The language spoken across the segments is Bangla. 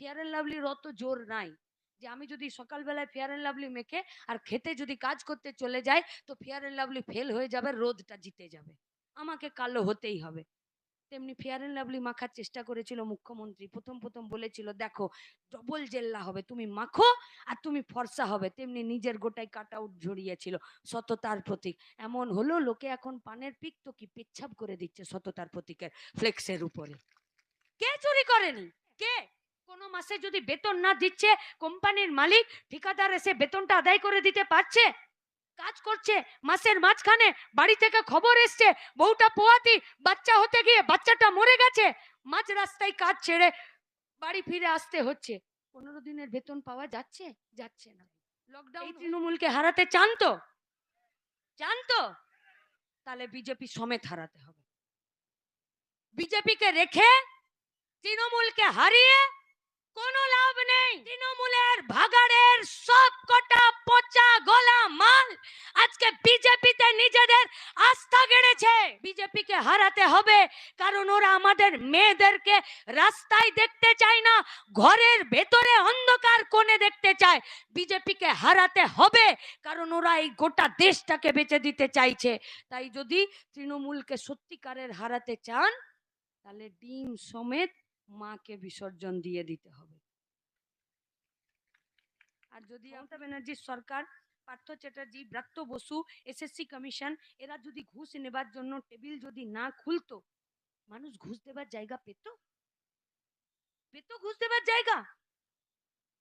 ফেয়ার অ্যান্ড লাভলির অত জোর নাই। যে আমি যদি সকালবেলায় ফেয়ার অ্যান্ড লাভলি মেখে আর খেতে যদি কাজ করতে চলে যাই, তো ফেয়ার অ্যান্ড লাভলি ফেল হয়ে যাবে, রোদটা জিতে যাবে। আমাকে কালো হতেই হবে। তেমনি ফেয়ার অ্যান্ড লাভলি মাখার চেষ্টা করেছিল মুখ্যমন্ত্রী। প্রথম প্রথম বলেছিল, দেখো ডবল জেল্লা হবে, তুমি মাখো আর তুমি ফর্সা হবে। তেমনি নিজের গোটাই কাট আউট ঝরিয়েছিল সততার প্রতীক। এমন হলো, লোকে এখন পানের পিক তো কি পেচ্ছাপ করে দিচ্ছে সততার প্রতীকের ফ্লেক্সের উপরে। কে চুরি করেনি? কে? কোনো মাসে যদি বেতন না দিচ্ছে কোম্পানির মালিক ঠিকাদার এসে বেতনটা আদায় করে দিতে পারছে? কাজ করছে মাসের মাঝখানে বাড়ি থেকে খবর এসছে বউটা পোয়াতি বাচ্চা হতে গিয়ে বাচ্চাটা মরে গেছে। মাঝ রাস্তায় কাজ ছেড়ে বাড়ি ফিরে আসতে হচ্ছে। পনেরো দিনের বেতন পাওয়া যাচ্ছে? যাচ্ছে না। লকডাউন তৃণমূলকে হারাতে চান তো? চান তো? তাহলে বিজেপি সমেত হারাতে হবে। বিজেপিকে রেখে তৃণমূলকে হারিয়ে কোনো লাভ নেই। তৃণমূলের ভাগাড়ের সব কটা পচা গলা মাল আজকে বিজেপিতে নিজেদের আস্থা গেড়েছে। বিজেপিকে হারাতে হবে, কারণ ওরা আমাদের মেয়েদেরকে রাস্তায় দেখতে চায় না, ঘরের ভেতরে অন্ধকার কোণে দেখতে চায়। বিজেপিকে হারাতে হবে, কারণ ওরা এই গোটা দেশটাকে বেঁচে দিতে চাইছে। তাই যদি তৃণমূলকে সত্যিকারের হারাতে চান, তাহলে ডিম সমেত মাকে বিসর্জন দিয়ে দিতে হবে। আর যদি মমতা ব্যানার্জির সরকার পার্থ চ্যাটার্জি ব্রাত্য বসু এসএসসি কমিশন এরা যদি ঘুষ নেবার জন্য টেবিল যদি না খুলতো মানুষ ঘুষ দেবার জায়গা পেত? পেত ঘুষ দেবার জায়গা?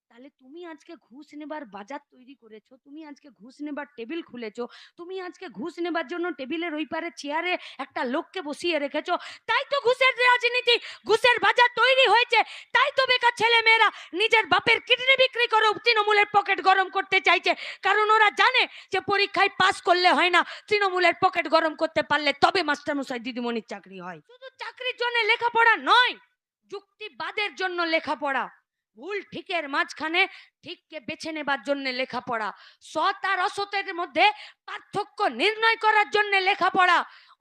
তাহলে তুমি আজকে ঘুষ নেবার বাজার তৈরি করেছ, তুমি আজকে ঘুষ নেবার টেবিল খুলেছো, তুমি আজকে ঘুষ নেবার জন্য টেবিলের ওই পারে চেয়ারে একটা লোককে বসিয়ে রেখেছো, তাই তো ঘুষের রাজনীতি, ঘুষের বাজার তৈরি হয়েছে, তাই তো বেকার ছেলে মেয়েরা নিজের বাপের কিডনি বিক্রি করে তৃণমূলের পকেট গরম করতে চাইছে, কারণ ওরা জানে যে পরীক্ষায় পাস করলে হয় না, তৃণমূলের পকেট গরম করতে পারলে তবে মাস্টারমশাই দিদিমণির চাকরি হয়। শুধু চাকরির জন্য লেখাপড়া নয়, যুক্তিবাদের জন্য লেখাপড়া। ভুল ঠিকের মাঝখানে ঠিককে বেছে নেবার জন্য লেখাপড়া। সৎ আর অসতের মধ্যে পার্থক্য নির্ণয় করার জন্য লেখাপড়া।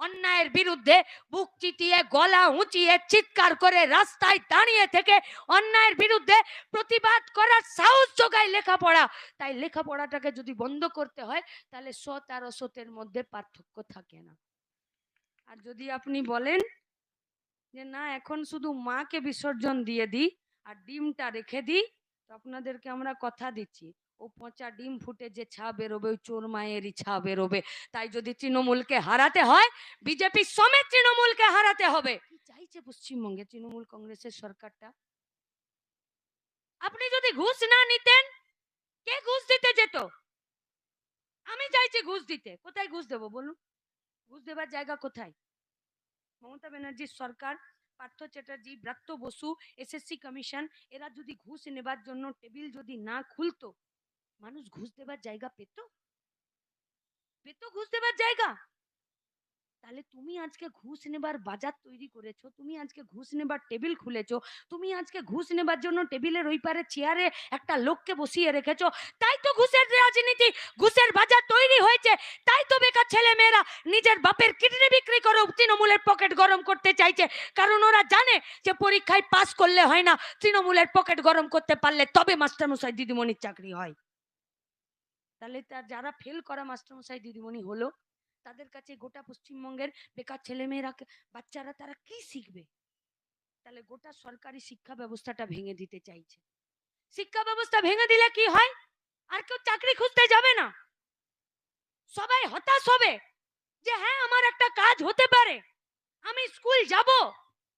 অন্যায়ের বিরুদ্ধে বুক চিতিয়ে, গলা উঁচিয়ে, চিৎকার করে রাস্তায় দাঁড়িয়ে থেকে অন্যায়ের বিরুদ্ধে প্রতিবাদ করার সাহস যোগায় লেখাপড়া। তাই লেখাপড়াটাকে যদি বন্ধ করতে হয়, তাহলে সৎ আর অসতের মধ্যে পার্থক্য থাকে না। আর যদি আপনি বলেন যে, না, এখন শুধু মাকে বিসর্জন দিয়ে দিই। আর ডিমটা রেখে দিই, তো আপনাদেরকে আমরা কথা দিচ্ছি। ও পচা ডিম ফুটে যে ছা বেরোবে ওই চোর মায়েরই ছা বেরোবে। তাই যদি তৃণমূলকে হারাতে হয়, বিজেপি সমেত তৃণমূলকে হারাতে হবে। চাইছে পশ্চিমবঙ্গে তৃণমূল কংগ্রেসের সরকারটা? আপনি যদি ঘুষ না নিতেন, কে ঘুষ দিতে যেত? আমি চাইছি ঘুষ দিতে। কোথায় ঘুষ দেবো বলুন? ঘুষ দেবার জায়গা কোথায়? মমতা ব্যানার্জির সরকার পার্থ চ্যাটার্জি, ব্রাত্য বসু এসএসসি কমিশন, এরা যদি ঘুষ নেবার জন্য টেবিল যদি না খুলতো, মানুষ ঘুষ দেবার জায়গা পেত? পেত ঘুষ দেবার জায়গা? তাহলে তুমি আজকে ঘুষ নেবার বাজার তৈরি করেছ, তুমি আজকে ঘুষ নেবার টেবিল খুলেছো, তুমি আজকে ঘুষ নেবার জন্য টেবিলের ওই পারে চেয়ারে একটা লোককে বসিয়ে রেখেছো, তাই তো ঘুষের রাজনীতি, ঘুষের বাজার তৈরি হয়েছে, তাই তো বেকার ছেলে মেয়েরা নিজের বাপের কিডনি বিক্রি করে তৃণমূলের পকেট গরম করতে চাইছে, কারণ ওরা জানে যে পরীক্ষায় পাস করলে হয় না, তৃণমূলের পকেট গরম করতে পারলে তবে মাস্টারমশাই দিদিমণির চাকরি হয়। তাহলে তার যারা ফেল করা মাস্টারমশাই দিদিমণি হলো তাদের কাছে গোটা পশ্চিমবঙ্গের বেকার ছেলেমেয়েরা, বাচ্চারা তারা কি শিখবে? তাহলে গোটা সরকারি শিক্ষা ব্যবস্থাটা ভেঙে দিতে চাইছে। শিক্ষা ব্যবস্থা ভেঙে দিলে কি হয়? আর কেউ চাকরি খুঁজতে যাবে না। সবাই হতাশ হবে যে হ্যাঁ আমার একটা কাজ হতে পারে। আমি স্কুল যাব।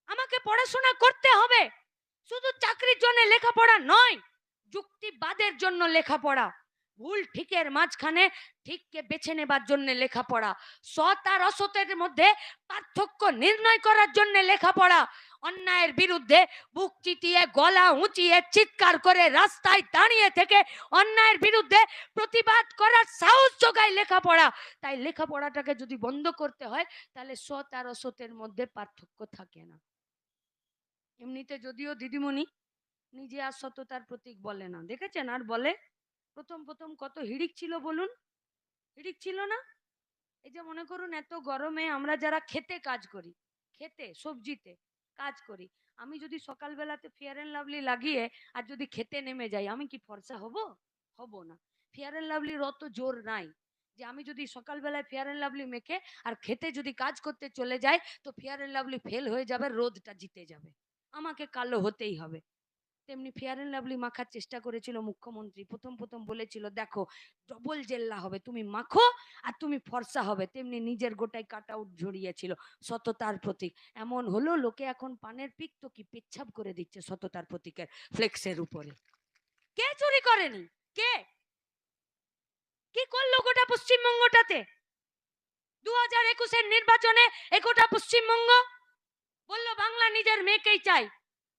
আমাকে পড়াশোনা করতে হবে। শুধু চাকরির জন্য লেখাপড়া নয়, যুক্তিবাদের জন্য লেখাপড়া। ভুল ঠিকের মাঝখানে ঠিককে বেছে নেবার জন্য লেখাপড়া। সৎ আর অসতের মধ্যে পার্থক্য নির্ণয় করার জন্য লেখাপড়া। অন্যায়ের বিরুদ্ধে বুক চিতিয়ে, গলা উঁচিয়ে, চিৎকার করে, রাস্তায় দাঁড়িয়ে থেকে অন্যায়ের বিরুদ্ধে প্রতিবাদ করার সাহস যোগায় লেখাপড়া। তাই লেখাপড়াটাকে যদি বন্ধ করতে হয়, তাহলে সৎ আর অসতের মধ্যে পার্থক্য থাকে না। এমনিতে যদিও দিদিমণি নিজে আর সততার প্রতীক বলে না। দেখেছেন? আর বলে প্রথম প্রথম কত হিড়িক ছিল বলুন? হিড়িক ছিল না? এই যে মনে করুন এত গরমে আমরা যারা খেতে কাজ করি, খেতে, সবজিতে কাজ করি, আমি যদি সকালবেলাতে ফেয়ার অ্যান্ড লাভলি লাগিয়ে আর যদি খেতে নেমে যাই, আমি কি ফর্সা হব? হব না। ফেয়ার অ্যান্ড লাভলির অত জোর নাই যে আমি যদি সকালবেলায় ফেয়ার অ্যান্ড লাভলি মেখে আর খেতে যদি কাজ করতে চলে যাই, তো ফেয়ার অ্যান্ড লাভলি ফেল হয়ে যাবে, রোদটা জিতে যাবে। আমাকে কালো হতেই হবে। তেমনি ফেয়ার অ্যান্ড লাভলি মাখার চেষ্টা করেছিল মুখ্যমন্ত্রী। প্রথম প্রথম বলেছিল, দেখো ডবল জেল্লা হবে, তুমি মাখো আর তুমি ফর্সা হবে। তেমনি নিজের গোটাই কাট আউট ঝরিয়েছিল সততার প্রতীক। এমন হলো, লোকে এখন পানের পিক তো কি পেচ্ছাপ করে দিচ্ছে সততার প্রতীকের ফ্লেক্সের উপরে। কে চুরি করেনি? কে? কি করল গোটা পশ্চিমবঙ্গটাতে? দু হাজার একুশের নির্বাচনে এ গোটা পশ্চিমবঙ্গ? বলল, বাংলা নিজের মেয়েকেই চাই।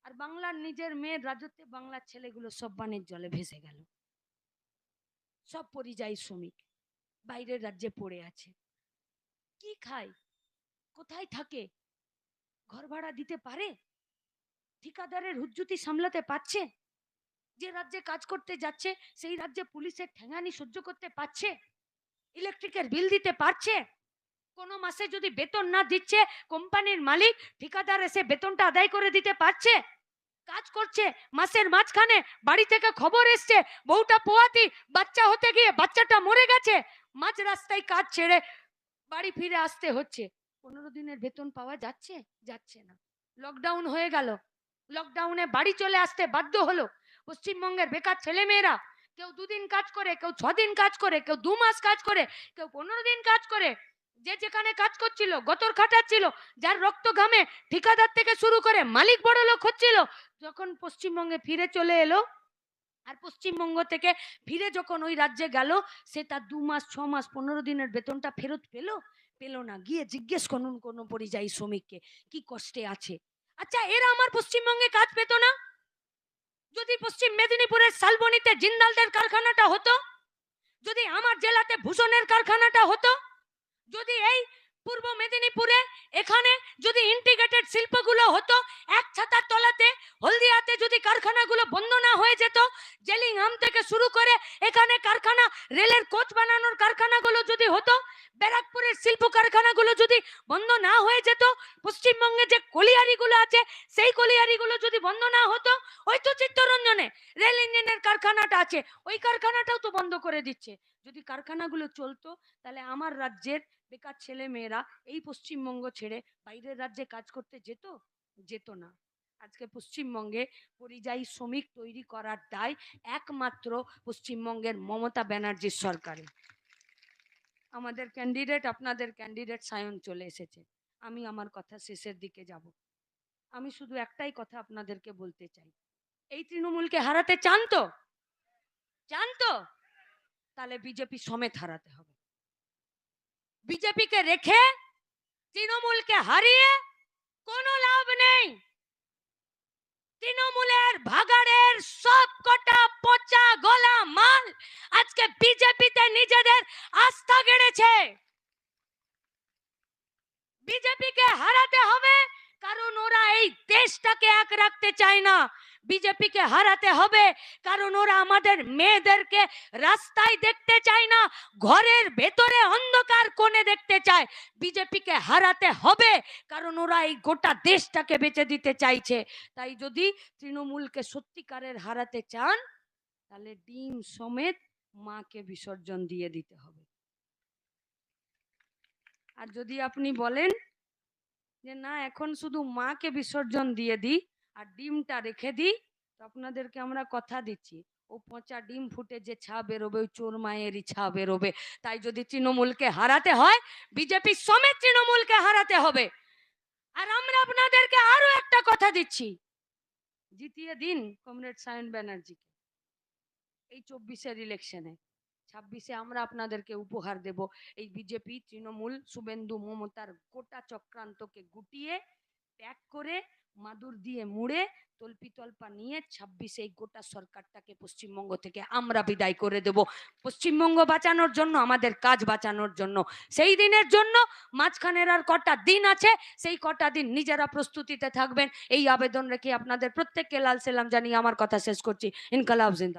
আর বাংলার নিজের মেয়ের রাজত্বে বাংলার ছেলেগুলো সব বানের জলে ভেসে গেল। সব পরিযায়ী শ্রমিক বাইরের রাজ্যে পড়ে আছে। কি খায়? কোথায় থাকে? ঘর ভাড়া দিতে পারে? ঠিকাদারের হুজ্জুতি সামলাতে পারছে? যে রাজ্যে কাজ করতে যাচ্ছে, সেই রাজ্যে পুলিশের ঠেঙানি সহ্য করতে পারছে? ইলেকট্রিকের বিল দিতে পারছে? কোনো মাসে যদি বেতন না দিচ্ছে, কোম্পানির মালিক ঠিকাদার এসে বেতনটা আদায় করে দিতে পারছে? কাজ করছে, মাসের মাঝখানে বাড়ি থেকে খবর এসছে, বউটা পোয়াতি, বাচ্চা হতে গিয়ে বাচ্চাটা মরে গেছে, মাঝ রাস্তায় কাজ ছেড়ে বাড়ি ফিরে আসতে হচ্ছে। পনেরো দিনের বেতন পাওয়া যাচ্ছে? যাচ্ছে না। লকডাউন হয়ে গেল। লকডাউনে বাড়ি চলে আসতে বাধ্য হলো। পশ্চিমবঙ্গের বেকার ছেলেমেয়েরা, কেউ দুদিন কাজ করে, কেউ ছদিন কাজ করে, কেউ দু মাস কাজ করে, কেউ পনেরো দিন কাজ করে যে যেখানে কাজ করছিল, গতর খাটাচ্ছিল, যার রক্ত ঘামে ঠিকাদার থেকে শুরু করে মালিক বড় লোক হচ্ছিল, যখন পশ্চিমবঙ্গে ফিরে চলে এলো, আর পশ্চিমবঙ্গ থেকে ফিরে যখন ওই রাজ্যে গেল, সে তার দু মাস, ছ মাস, পনেরো দিনের বেতনটা ফেরত পেল? পেল না। গিয়ে জিজ্ঞেস করুন কোনো পরিযায়ী শ্রমিককে, কি কষ্টে আছে? আচ্ছা এরা আমার পশ্চিমবঙ্গে কাজ পেতো না? যদি পশ্চিম মেদিনীপুরের শালবনিতে জিন্দালদের কারখানাটা হতো? যদি আমার জেলাতে ভূষণের কারখানাটা হতো? যদি এই পূর্ব মেদিনীপুরে এখানে যদি ইন্টিগ্রেটেড শিল্পগুলো হতো, এক ছাতার তলাতে, হলদিয়াতে যদি কারখানাগুলো বন্ধ না হয়ে যেত জেলিংহাম থেকে শুরু করে এখানে কারখানা, রেলের কোচ বানানোর কারখানাগুলো যদি হতো, ব্যারাকপুরের শিল্প কারখানাগুলো যদি বন্ধ না হয়ে যেত, পশ্চিমবঙ্গে যে কলিয়ারিগুলো আছে, সেই কলিয়ারিগুলো যদি বন্ধ না হতো, ওই তো চিত্তরঞ্জনে রেল ইঞ্জিনের কারখানাটা আছে, ওই কারখানাটাও তো বন্ধ করে দিচ্ছে। যদি কারখানাগুলো চলতো, তাহলে আমার রাজ্যের বেকার ছেলে মেয়েরা এই পশ্চিমবঙ্গ ছেড়ে বাইরের রাজ্যে কাজ করতে যেত? যেত না। আজকে পশ্চিমবঙ্গে পরিযায়ী শ্রমিক তৈরি করার দায় একমাত্র পশ্চিমবঙ্গের মমতা ব্যানার্জির সরকারে আমাদের ক্যান্ডিডেট আপনাদের ক্যান্ডিডেট সায়ন চলে এসেছে। আমি আমার কথা শেষের দিকে যাব। আমি শুধু একটাই কথা আপনাদেরকে বলতে চাই। এই তৃণমূলকে হারাতে চান তো? চান তো? তাহলে বিজেপি সমেত হারাতে হবে। বিজেপিকে রেখে তৃণমূলকে হারিয়ে কোনো লাভ নেই তৃণমূলের ভাগাড়ের সব কটা পচা গলা মাল আজকে বিজেপিতে নিজেদের আস্থা গেড়েছে বিজেপিকে হারাতে হবে কারণ ওরা এই দেশটাকে এক রাখতে চায় না বিজেপিকে হারাতে হবে। কারণ ওরা আমাদের মেয়েদেরকে রাস্তায় দেখতে চায় না, ঘরের ভেতরে অন্ধকার কোণে দেখতে চায়। বিজেপিকে হারাতে হবে, কারণ ওরা এই গোটা দেশটাকে বেঁচে দিতে চাইছে। তাই যদি তৃণমূলকে সত্যিকারের হারাতে চান, তাহলে ডিম সমেত মাকে বিসর্জন দিয়ে দিতে হবে। আর যদি আপনি বলেন যে, না, এখন শুধু মাকে বিসর্জন দিয়ে দিই আর ডিমটা রেখে দিই, তো আপনাদেরকে আমরা কথা দিচ্ছি। ও পচা ডিম ফুটে যে ছা বেরোবে, ওই চোর মায়েরই ছা বেরোবে। তাই যদি তৃণমূলকে হারাতে হয়, বিজেপি সমেত তৃণমূলকে হারাতে হবে। আর আমরা আপনাদেরকে আরও একটা কথা দিচ্ছি। জিতিয়ে দিন কমরেড সায়ন ব্যানার্জিকে। এই চব্বিশের ইলেকশনে ছাব্বিশে আমরা আপনাদেরকে উপহার দেব। এই বিজেপি তৃণমূল শুভেন্দু মমতার গোটা চক্রান্তকে গুটিয়ে ত্যাগ করে মাদুর দিয়ে মুড়ে তল্পি তল্পা নিয়ে ছাব্বিশে এই গোটা সরকারটাকে পশ্চিমবঙ্গ থেকে আমরা বিদায় করে দেব। পশ্চিমবঙ্গ বাঁচানোর জন্য, আমাদের কাজ বাঁচানোর জন্য। সেই দিনের জন্য মাঝখানের আর কটা দিন আছে, সেই কটা দিন নিজেরা প্রস্তুতিতে থাকবেন। এই আবেদন রেখে আপনাদের প্রত্যেককে লাল সেলাম জানিয়ে আমার কথা শেষ করছি। ইনকালাব জিন্দা